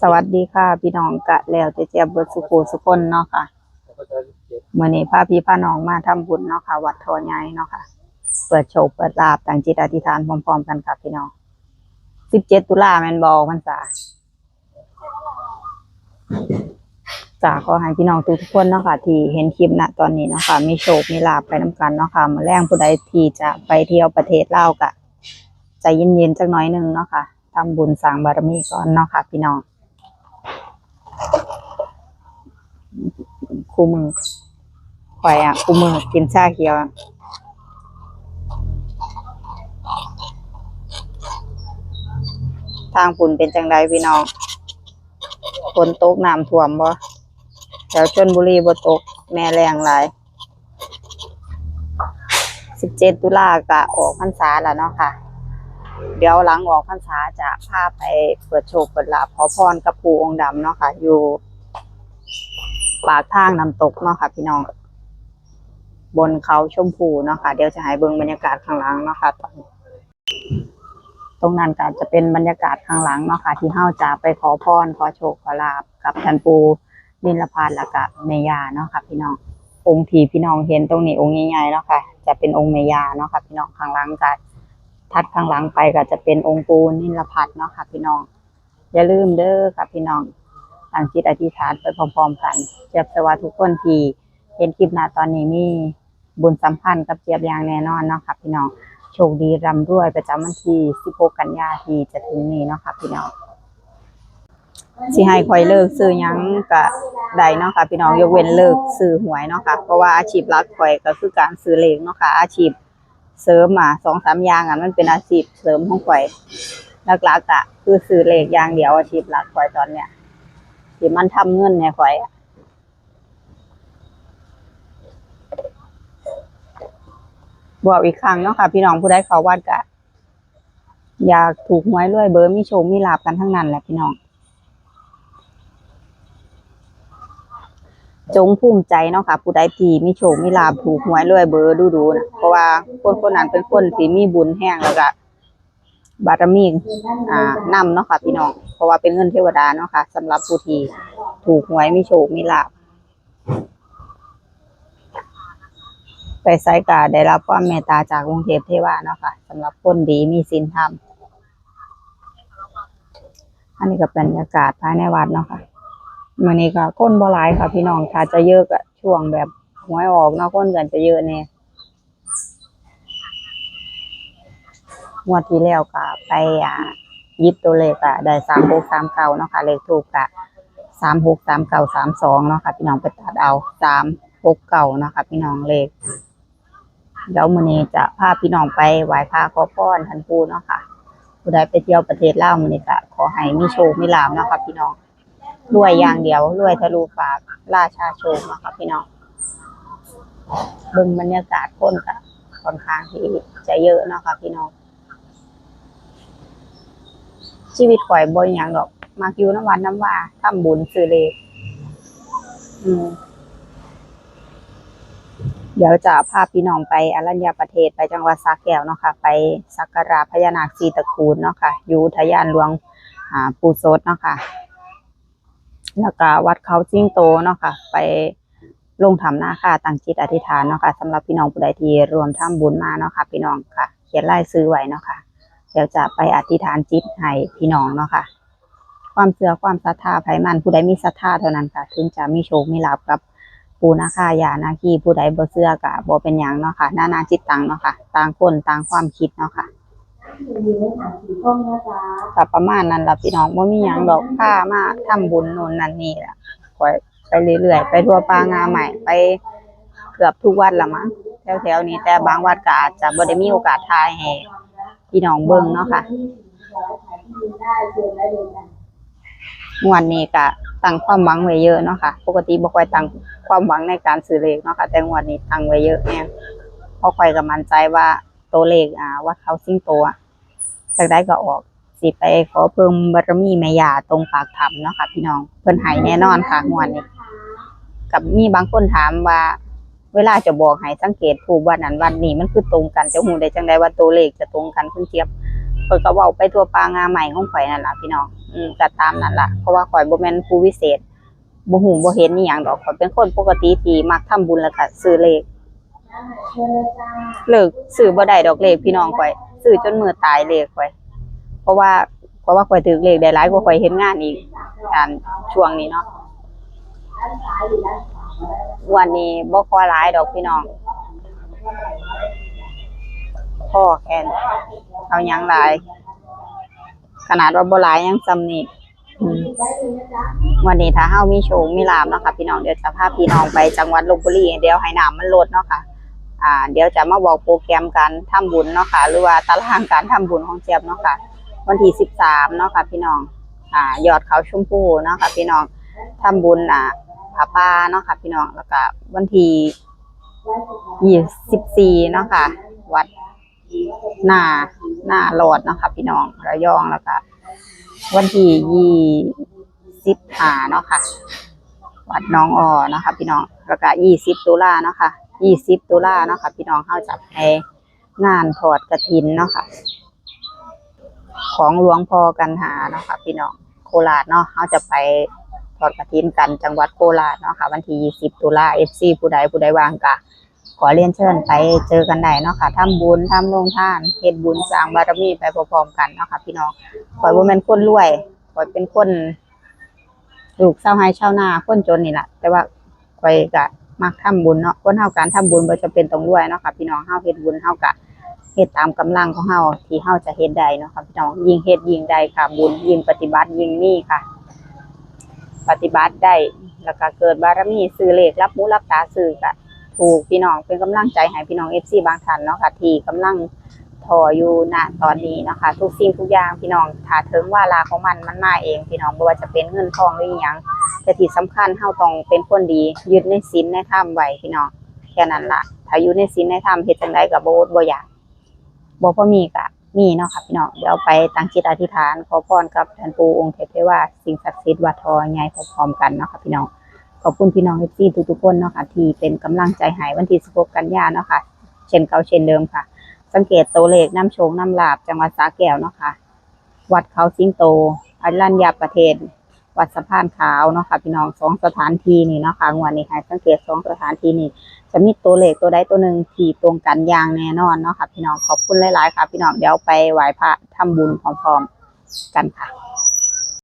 สวัสดีค่ะ พี่น้องกะแล้วจเจียบเบิดสุโขสุคนเนาะค่ะเมื่อนี้พาพี่พาน้องมาทำบุญเนาะค่ะ วัดทอใหญ่เนาะค่ะ เปิดโชคเปิดลาบต่างจิตอธิษฐานพร้อมๆกันค่ะพี่น้องสิบเจ็ดตุลาแมนบอลพรรษาจ้าขอให้พี่น้องทุกคนเนาะค่ะ ที่เห็นคลิปณตอนนี้เนาะค่ะมีโชคมีลาบไปน้กันเนาะค่ะมาแรงผู้ใดที่จะไปเที่ยวประเทศเล่าวกะใจเย็นๆจักหน้อยหนึ่งเนาะค่ะ ทำบุญสร้างบารมีก่อนเนาะค่ะ พี่น้องคู่มือข่อยอะคู่มือกินชาเขียวทางฝุ่นเป็นจังไดพี่น้องฝนตกน้ำท่วมบ่แถวชนบุรีบ่ตก แม่แรงหลายสิบเจ็ดตุลากะออกพรรษาแล้วเนาะค่ะ เดี๋ยวหลังออกพรรษาจะพาไปเปิดโชคเปิดลาขอพรกับปูองค์ดำเนาะค่ะ อยู่ปากทางน้ำตกเนาะค่ะ พี่น้อง บนเขาชมพูเนาะค่ะ เดี๋ยวจะให้เบิ่งบรรยากาศข้างหลังเนาะค่ะตอนตรงนั้นก็จะเป็นบรรยากาศข้างหลังเนาะค่ะ ที่เฮาจะไปขอพรขอโชคขอลาบกับท่านปูนิลพานแล้วก็เมยาเนาะค่ะ พี่น้ององค์ที่พี่น้องเห็นตรงนี้องค์ใหญ่ๆเนาะค่ะ จะเป็นองค์เมยาเนาะค่ะ พี่น้องข้างหลังก็ ทัดข้างหลังไปก็จะเป็นองค์ปูนิลพัทเนาะค่ะ พี่น้อง อย่าลืมเด้อค่ะพี่น้องตั้งจิตอธิษฐานไปพร้อมๆกัน เจี๊ยบสวัสดีทุกคนที่เห็นคลิปนาตอนนี้มีบุญสัมพันธ์กับเจี๊ยบอย่างแน่นอนเนาะค่ะพี่น้อง โชคดีร่ำรวยประจำวันที่ 16 กันยาที่จะถึงนี้เนาะค่ะพี่น้องสิให้คอยเลิกซื้อยังก็ได้เนาะค่ะพี่น้องยกเว้นเลิกซื้อหวยเนาะค่ะเพราะว่าอาชีพหลักคอยก็คือการซื้อเลขเนาะค่ะอาชีพ เสริมอะสองสามอย่างอะมันเป็นอาชีพเสริมของข่อยหลักๆอะคือซื้อเลขอย่างเดียวอาชีพหลักข่อยตอนเนี้ยที่มันทำเงินในข่อยอะบอกอีกครั้งเนาะค่ะ พี่น้องผู้ใดเขาวัดกะอยากถูกหวยรวยเบอร์มีโชคมีลาบกันทั้งนั้นแหละพี่น้อง จงภูมิใจเนาะค่ะ ผู้ใดที่มีโชคมีลาบถูกหวยรวยเบอร์ดูดูๆนะเพราะว่าคนคนนั้นเป็นคนที่มีบุญแห้งแล้วก็บารมีอ่านำเนาะค่ะ พี่น้อง เพราะว่าเป็นเงินเทวดาเนาะค่ะสำหรับผู้ที่ถูกหวยมีโชคมีลาบไปไซกาได้รับความเมตตาจากกรุงเทพเทวาเนาะค่ะสำหรับคนดีมีศีลธรรมอันนี้ก็เป็นบรรยากาศภายในวัดเนาะค่ะ มื่อนี้ก็คนบ่หลายค่ะ พี่น้องถ้าจะเยอะก็ช่วงแบบหวยออกเนาะคนกันจะเยอะเนี่ยงวดที่แล้วก็ไปอ่ายิบตัวเลขอะได้สามหกสามเก้าเนาะค่ะเลขถูกกะสามหกสามเก้าสามสองเนาะค่ะ พี่น้องไปตัดเอาสามหกเก้าเนาะค่ะพี่น้องเลขเดี๋ยวมื้อนี้จะพาพี่น้องไปไหว้พระขอพรท่านปู่เนาะค่ะผู้ใดไปเที่ยวประเทศลาวมื้อนี้ก็ขอให้มีโชคมีลาภเนาะค่ะพี่น้อง รวยอย่างเดียวรวยทะลุฟ้าราชาโชคเนาะค่ะพี่น้องเบิ่งบรรยากาศคนก็ค่อนข้างที่จะเยอะเนาะค่ะพี่น้องชีวิตข่อยบ่อย่างดอกมักอยู่น้ำวันน้ำว่าทำบุญซื้อเลขอืมเดี๋ยวจะพาพี่น้องไปอรัญญประเทศไปจังหวัดสระแก้วเนาะค่ะ ไปสักการะพญานาคสีตระกูลเนาะค่ะอยู่ทยานหลวงปูโซดเนาะค่ะ แล้วก็วัดเขาจิ้งโตเนาะค่ะ ไปลงทำหน้าค่ะตั้งจิตอธิษฐานเนาะค่ะสำหรับพี่น้องผู้ใดที่รวมทำบุญมาเนาะค่ะ พี่น้องค่ะ เขียนรายซื้อไว้เนาะค่ะ เดี๋ยวจะไปอธิษฐานจิตให้พี่น้องเนาะค่ะ ความเชื่อความศรัทธาไผมันผู้ใดมีศรัทธาเท่านั้นค่ะ ถึงจะมีโชคมีลาภกับปูนาคายานาคีผู้ใดบ่เชื่อก็บ่เป็นหยังเนาะค่ะหน้านาจิตตังเนาะค่ะ ต่างคนต่างความคิดเนาะค่ะ มีเนื้อหาสีส้มนะจ๊ะก็ประมาณนั้นล่ะพี่น้องบ่มีหยังดอกพามาทำบุญโน่นนั่นนี่ล่ะคอยไปเรื่อยๆ ไปทั่วปางาใหม่ไปเกือบทุกวัดละมั้งแถวๆนี้แต่บางวัดก็อาจจะบ่ได้มีโอกาสถ่ายให้พี่น้องเบิ่งเนาะค่ะถ่ายที่ดินได้เชิญได้เลยกันนี้ก็ตั้งความหวังไว้เยอะเนาะค่ะ ปกติบ่ค่อยตั้งความหวังในการซื้อเลขเนาะค่ะ แต่วดนี้ตั้งไว้เยอะแน่เพราะค่อยก็มั่นใจว่าตัวเลขอ่าวัดเขาสิงตอะ จากได้ก็ออกสิไปขอเพิ่มบารมีแม่ยาตรงปากถ้ำเนาะค่ะพี่น้องเพิ่นให้แน่นอนค่ะงวดนี้กับมีบางคนถามว่า เวลาจะบอกให้สังเกตถูกวันนั้นวันนี้มันคือตรงกันจะหูได้จังได้ว่าตัวเลขจะตรงกันคุณเทียบเพิ่นก็เว้าไปทั่วปางาใหม่ของข่อยนั่นแหละพี่น้องอืมก็ตามนั่นแหละเพราะว่าข่อยบ่แม่นผู้วิเศษบ่ฮู้บ่เห็นอีหยังดอกข่อยเป็นคนปกติที่มักทำบุญแล้วก็ซื้อเลขเลิกซื้อบ่ได้ดอกเลขพี่น้องข่อย ซื้อจนมือตายเลขข่อย เพราะว่าเพราะว่าข่อยถือเลขได้หลายกว่าข่อยเฮ็ดงานอีกการช่วงนี้เนาะด้านซ้ายหรือด้านขวาก็ได้นะวันนี้บ่ขอหลายดอกพี่น้องพ่อแคนเอายังหลาย ขนาดว่าบ่หลายยังซ้ำนี่อืมได้เลยนะจ๊ะวันนี้ถ้าเฮามีโชคมีลาภเนาะค่ะพี่น้องเดี๋ยวจะพาพี่น้องไปจังหวัดลบบุรีเดี๋ยวให้น้ำมันลดเนาะค่ะ อ่าเดี๋ยวจะมาบอกโปรแกรมการทำบุญเนาะค่ะ หรือว่าตารางการทำบุญของเจี๊ยบเนาะค่ะ วันที่สิบสามเนาะค่ะพี่น้องอ่ายอดเขาชมพูเนาะค่ะพี่น้องทำบุญอ่าผาป่าเนาะค่ะพี่น้องแล้วก็วันที่ยี่สิบสี่เนาะค่ะ วัดหน้าหน้าโลอดเนาะค่ะพี่น้องระยองแล้วก็วันที่ยี่สิบห้าเนาะค่ะ วัดน้องออเนาะค่ะพี่น้องแล้วก็ยี่สิบตุลาเนาะค่ะ ยี่สิบตุลาเนาะค่ะ พี่น้องเข้าจับในงานถอดกระถินเนาะค่ะ ของหลวงพ่อกันหาเนาะค่ะ พี่น้องโคราชเนาะเขาจะไปถอดกระถินกันจังหวัดโคราชเนาะค่ะ วันที่ยี่สิบตุลาเอฟซีผู้ใดผู้ใดวางกะ ขอเรียนเชิญไปเจอกันได้เนาะค่ะทำบุญทำโรงทานเฮ็ดบุญสร้างบารมีไปพร้อมๆกันเนาะค่ะ พี่น้องขอยบ่แม่นคนรวยขอยเป็นคนลูกชาวไร่ชาวนาคนจนนี่แหละแต่ว่าขอยก็ มักทำบุญเนาะคนเฮาการทำบุญบ่จำเป็นต้องรวยเนาะค่ะพี่น้องเฮาเฮ็ดบุญเฮาก็เฮ็ดตามกำลังของเฮาที่เฮาจะเฮ็ดได้เนาะค่ะพี่น้องยิ่งเฮ็ดยิ่งได้ค่ะ บุญยิ่งปฏิบัติยิ่งมีค่ะ ปฏิบัติได้แล้วก็เกิดบารมีซื้อเลขรับหูรับตาซื้อก็ถูกพี่น้องเป็นกำลังใจให้พี่น้องเอฟซีบางท่านเนาะค่ะที่กำลังทออยู่ณตอนนี้เนาะคะ ทุกสิ่งทุกอย่างพี่น้องถ้าถึงว่าลาของมันมันมาเอง พี่น้องบ่ว่าจะเป็นเงินทองหรืออหยัง แต่ที่สำคัญเฮาต้องเป็นคนดียึดในศีลในธรรมไว้พี่น้องแค่นั้นล่ะถ้าอยู่ในศีลในธรรมเฮ็ดจังไดก็บ่อดบ่อยากบ่พอมีก็มีเนาะค่ะพี่น้องเดี๋ยวไปตั้งจิตอธิษฐานขอพรกับท่านปู่องค์เทพเทวาสิ่งศักดิ์สิทธิ์วัดทอใหญ่พร้อมๆกันเนาะค่ะพี่น้องขอบคุณพี่น้องเอฟซีทุกๆคนเนาะค่ะที่เป็นกำลังใจให้วันที่16กันยาเนาะค่ะเช่นเก่าเช่นเดิมค่ะ สังเกตตัวเลขน้ำโชงน้ำลาบจังหวัดสาแก้วเนาะค่ะ วัดเขาสิงโตอัลลัญญาประเทศ วัดสะพานขาวเนาะค่ะพี่น้องสองสถานที่นี่เนาะค่ะงวดนี้ให้สังเกตสองสถานที่นี่จะมีตัวเลขตัวใดตัวหนึ่งที่ตรงกันอย่างแน่นอนเนาะค่ะพี่น้องขอบคุณหลาย ๆ ค่ะ พี่น้องเดี๋ยวไปไหว้พระทำบุญพร้อม ๆ กันค่ะ